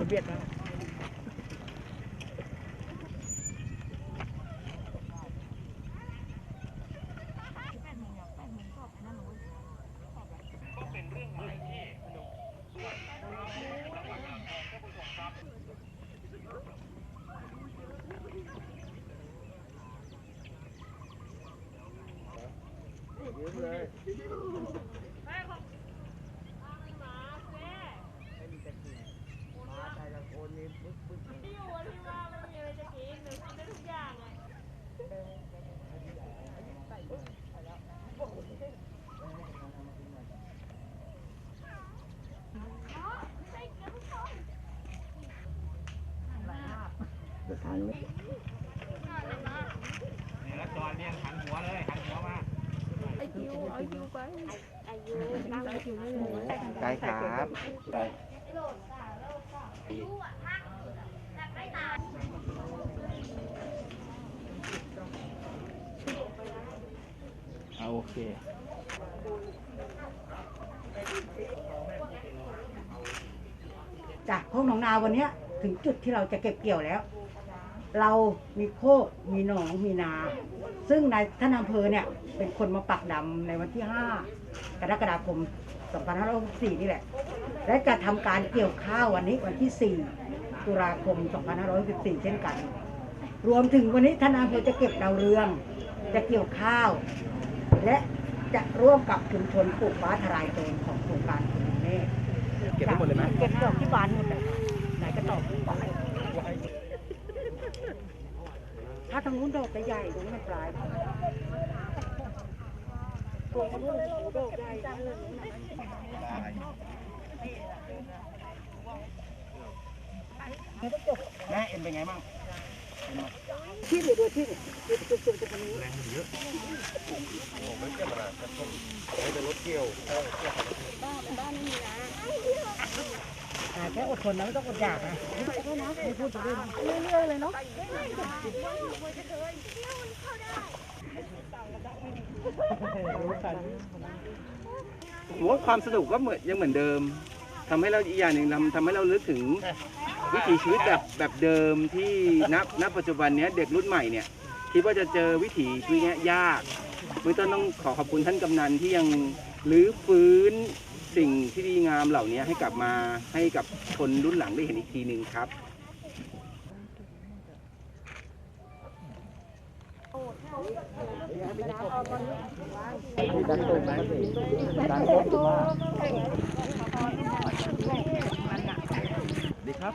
จะเบียดนะ นี่แล้วจอนเนี่ยหันหัวเลยหันหัวมาได้ครับเอาโอเคจากโคกหนองนาวันนี้ถึงจุดที่เราจะเก็บเกี่ยวแล้ว เรามีโคกมีหนองมีนา ซึ่งนายท่านอำเภอเนี่ย เป็นคนมาปักดำในวันที่ 5 กรกฎาคม 2564 นี่แหละ และจะทำการเกี่ยวข้าววันนี้วันที่ 4 ตุลาคม 2564 เช่นกัน รวมถึงวันนี้ท่านอำเภอจะเก็บดาวเรือง จะเกี่ยวข้าว และจะร่วมกับชุมชนปลูกฟ้าทลายโจรของโครงการคุณเมฆ เก็บได้หมดเลยไหม เก็บดอกที่บานหมดเลยไหนก็ดอกถ้า ทางนู้นดอกจะใหญ่ตรงนี้มันปลายตรงนู้นดอกใหญ่เลยแม่เอ็นเป็นไงบ้างที่หลือด้วยที่เนี่ยจุดจุดจุดตรงนี้ แรงเยอะ อ่า แค่อดทนนะไม่ต้องอดอยากนะไม่พูดจะเรื่อยเรื่อยๆเลยเนาะผมว่าความสนุกก็เหมือนยังเหมือนเดิมทำให้เราอีกอย่างหนึ่งทำทำให้เราลึกถึงวิถีชีวิตแบบแบบเดิมที่ณณปัจจุบันเนี้ยเด็กรุ่นใหม่เนี่ยคิดว่าจะเจอวิถีชีวิตเนี้ยยากเบื้องต้นต้องขอขอบคุณท่านกำนันที่ยังรื้อฟื้น สิ่งที่ดีงามเหล่านี้ให้กลับมาให้กับคนรุ่นหลังได้เห็นอีกทีหนึ่งครับดีครับ